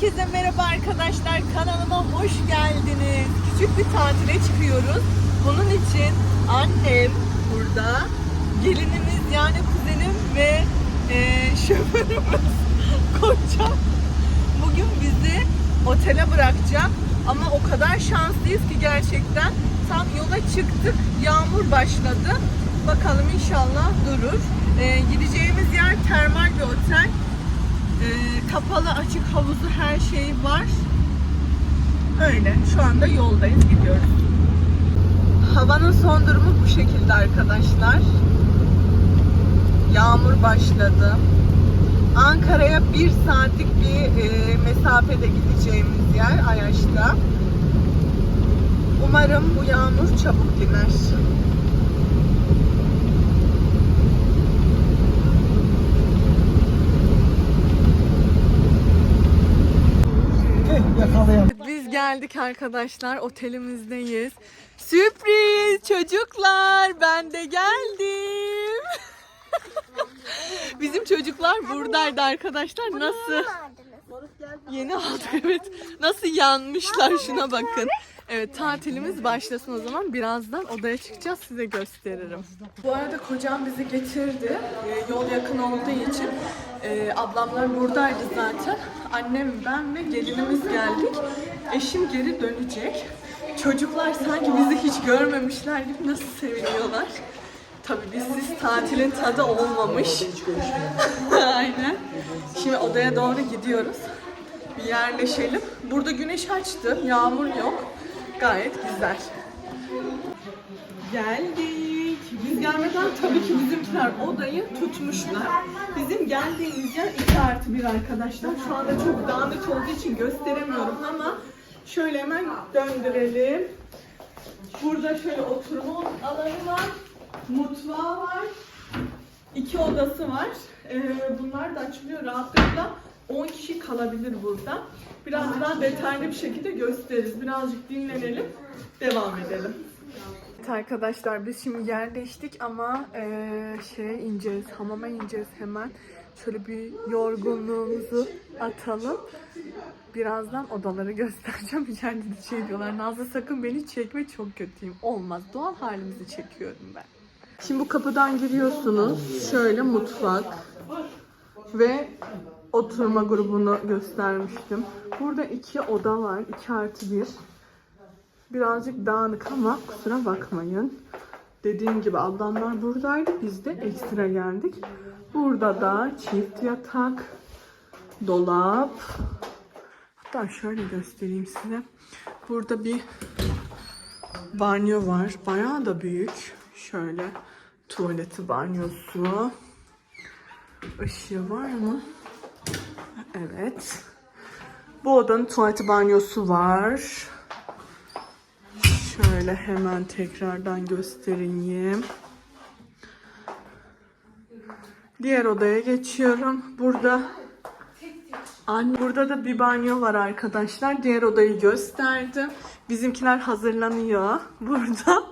Herkese merhaba arkadaşlar. Kanalıma hoş geldiniz. Küçük bir tatile çıkıyoruz. Bunun için annem burada, gelinimiz yani kuzenim ve e, şoförümüz kocam bugün bizi otele bırakacak. Ama o kadar şanslıyız ki gerçekten. Tam yola çıktık, yağmur başladı. Bakalım inşallah durur. E, gideceğimiz yer termal bir otel. Ee, kapalı açık havuzu her şey var. Öyle. Şu anda yoldayız gidiyoruz. Havanın son durumu bu şekilde arkadaşlar. Yağmur başladı. Ankara'ya bir saatlik bir e, mesafede gideceğimiz yer Ayaş'ta. Umarım bu yağmur çabuk diner. Yakalayalım. Biz geldik arkadaşlar. Otelimizdeyiz. Sürpriz çocuklar. Ben de geldim. Bizim çocuklar buradaydı arkadaşlar. Nasıl? Yeni aldık evet. Nasıl yanmışlar şuna bakın. Evet tatilimiz başlasın o zaman. Birazdan odaya çıkacağız size gösteririm. Bu arada kocam bizi getirdi. Ee, yol yakın olduğu için. Ee, ablamlar buradaydı zaten. Annem, ben ve gelinimiz geldik. Eşim geri dönecek. Çocuklar sanki bizi hiç görmemişler gibi nasıl seviniyorlar. Tabii bizsiz tatilin tadı olmamış. Aynen. Şimdi odaya doğru gidiyoruz. Bir yerleşelim. Burada güneş açtı. Yağmur yok. Gayet güzel. Geldik. Biz gelmeden tabii ki bizimkiler odayı tutmuşlar. Bizim geldiğimiz yer 2 artı 1 arkadaşlar. Şu anda çok dağınık olduğu için gösteremiyorum ama şöyle hemen döndürelim. Burada şöyle oturma alanı var. Mutfağı var. İki odası var. Ee, bunlar da açılıyor rahatlıkla. 10 kişi kalabilir burada. Biraz daha detaylı bir şekilde gösteririz. Birazcık dinlenelim. Devam edelim. Evet arkadaşlar biz şimdi yerleştik ama eee şeye ineceğiz, hamama ineceğiz hemen. Şöyle bir yorgunluğumuzu atalım. Birazdan odaları göstereceğim. İçeride de şey diyorlar. Nazlı sakın beni çekme çok kötüyüm. Olmaz. Doğal halimizi çekiyorum ben. Şimdi bu kapıdan giriyorsunuz. Şöyle mutfak ve oturma grubunu göstermiştim. Burada iki oda var. 2 artı bir. Birazcık dağınık ama kusura bakmayın. Dediğim gibi ablamlar buradaydı. Biz de ekstra geldik. Burada da çift yatak, dolap. Hatta şöyle göstereyim size. Burada bir banyo var. Bayağı da büyük. Şöyle tuvaleti, banyosu. Işığı var mı? Evet. Bu odanın tuvaleti, banyosu var. Şöyle hemen tekrardan göstereyim. Diğer odaya geçiyorum. Burada Anne, burada da bir banyo var arkadaşlar. Diğer odayı gösterdim. Bizimkiler hazırlanıyor burada.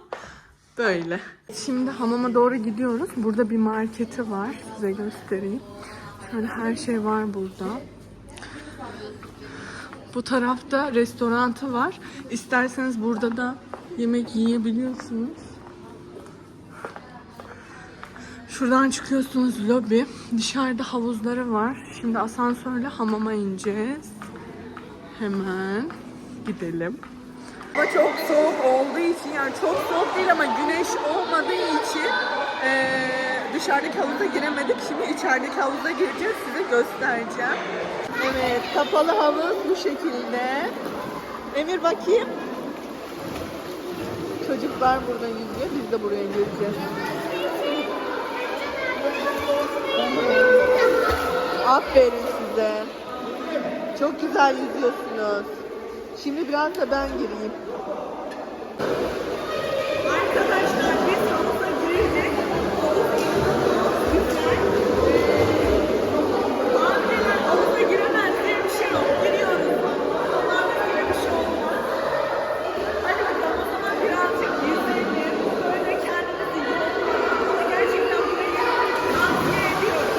Böyle. Şimdi hamama doğru gidiyoruz. Burada bir marketi var. Size göstereyim. Şöyle her şey var burada. Bu tarafta restorantı var. İsterseniz burada da yemek yiyebiliyorsunuz. Şuradan çıkıyorsunuz lobi. Dışarıda havuzları var. Şimdi asansörle hamama ineceğiz. Hemen gidelim. Hava çok soğuk olduğu için yani çok soğuk değil ama güneş olmadığı için eee dışarıdaki havuza giremedik. Şimdi içerideki havuza gireceğiz. Size göstereceğim. Evet kapalı havuz bu şekilde. Emir bakayım. Çocuklar burada yüzüyor. Biz de buraya gireceğiz. Aferin size. Çok güzel yüzüyorsunuz. Şimdi biraz da ben gireyim. Arkadaşlar biz havuza girecek. Abiler havuza giremez diye bir şey yok. Giriyoruz. Onlarla böyle bir şey olmaz. Hadi bakalım o zaman birazcık yüzelim. Böyle kendimizi yoralım. Ama gerçekten burayı tavsiye ediyorum.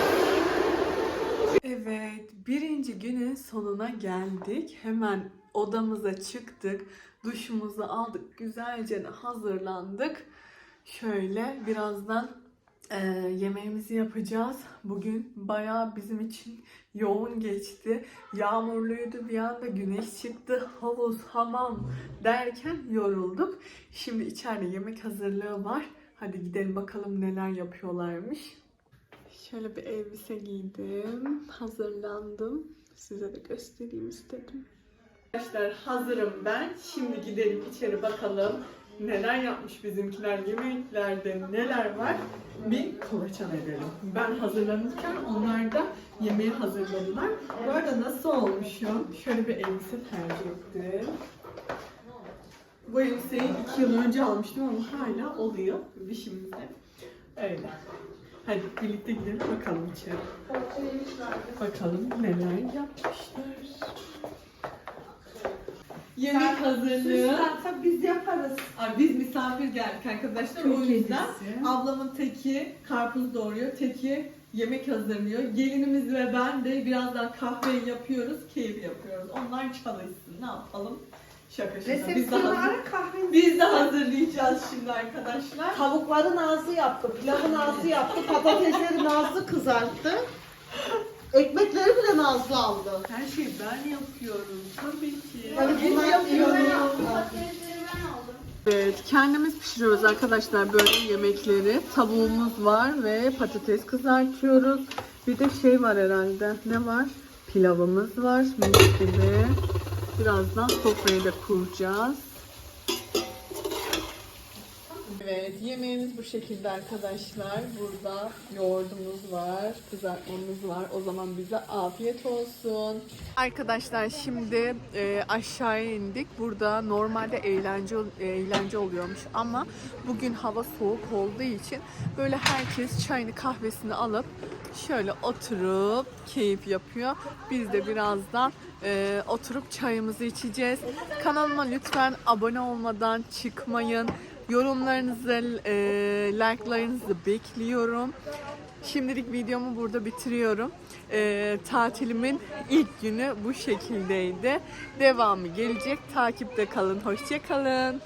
Evet, birinci günün sonuna geldik. Hemen odamıza çıktık. Duşumuzu aldık. Güzelce hazırlandık. Şöyle birazdan e, yemeğimizi yapacağız. Bugün bayağı bizim için yoğun geçti. Yağmurluydu bir anda güneş çıktı. Havuz, hamam derken yorulduk. Şimdi içeride yemek hazırlığı var. Hadi gidelim bakalım neler yapıyorlarmış. Şöyle bir elbise giydim. Hazırlandım. Size de göstereyim istedim. Arkadaşlar hazırım ben. Şimdi gidelim içeri bakalım. Neler yapmış bizimkiler, yemeklerde neler var. Bir kolaçan edelim. Ben hazırlanırken onlar da yemeği hazırladılar. Bu arada nasıl olmuşum? Şöyle bir elbise tercih ettim. Bu elbiseyi iki yıl önce almıştım ama hala oluyor dişimizde. Öyle. Hadi birlikte gidelim bakalım içeri. Bakalım neler yapmışlar. Yemek hazırlığı. Süslense biz yaparız. Ay, biz misafir geldik arkadaşlar. O yüzden kedisi. ablamın teki karpuz doğuruyor, teki yemek hazırlıyor. Gelinimiz ve ben de birazdan kahve yapıyoruz, keyif yapıyoruz. Onlar çalışsın. Ne yapalım? Şaka şaka. Biz de, hazır, biz de hazırlayacağız şimdi arkadaşlar. Tavukların ağzı yaptı, pilavın ağzı yaptı, patatesleri nazlı kızarttı. Ekmekleri bile nazlı aldı. Her şeyi ben yapıyorum. Tabii ki. Biz bunlar yapıyoruz. Patatesleri ben aldım. Evet, kendimiz pişiriyoruz arkadaşlar böyle yemekleri. Tavuğumuz var ve patates kızartıyoruz. Bir de şey var herhalde. Ne var? Pilavımız var. Mis gibi. Birazdan sofrayı da kuracağız. Evet, yemeğimiz bu şekilde arkadaşlar. Burada yoğurdumuz var, kızartmamız var. O zaman bize afiyet olsun. Arkadaşlar şimdi e, aşağıya indik. Burada normalde eğlence eğlence oluyormuş ama bugün hava soğuk olduğu için böyle herkes çayını kahvesini alıp şöyle oturup keyif yapıyor. Biz de birazdan e, oturup çayımızı içeceğiz. Kanalıma lütfen abone olmadan çıkmayın. Yorumlarınızı, e, like'larınızı bekliyorum. Şimdilik videomu burada bitiriyorum. E, tatilimin ilk günü bu şekildeydi. Devamı gelecek. Takipte kalın. Hoşçakalın.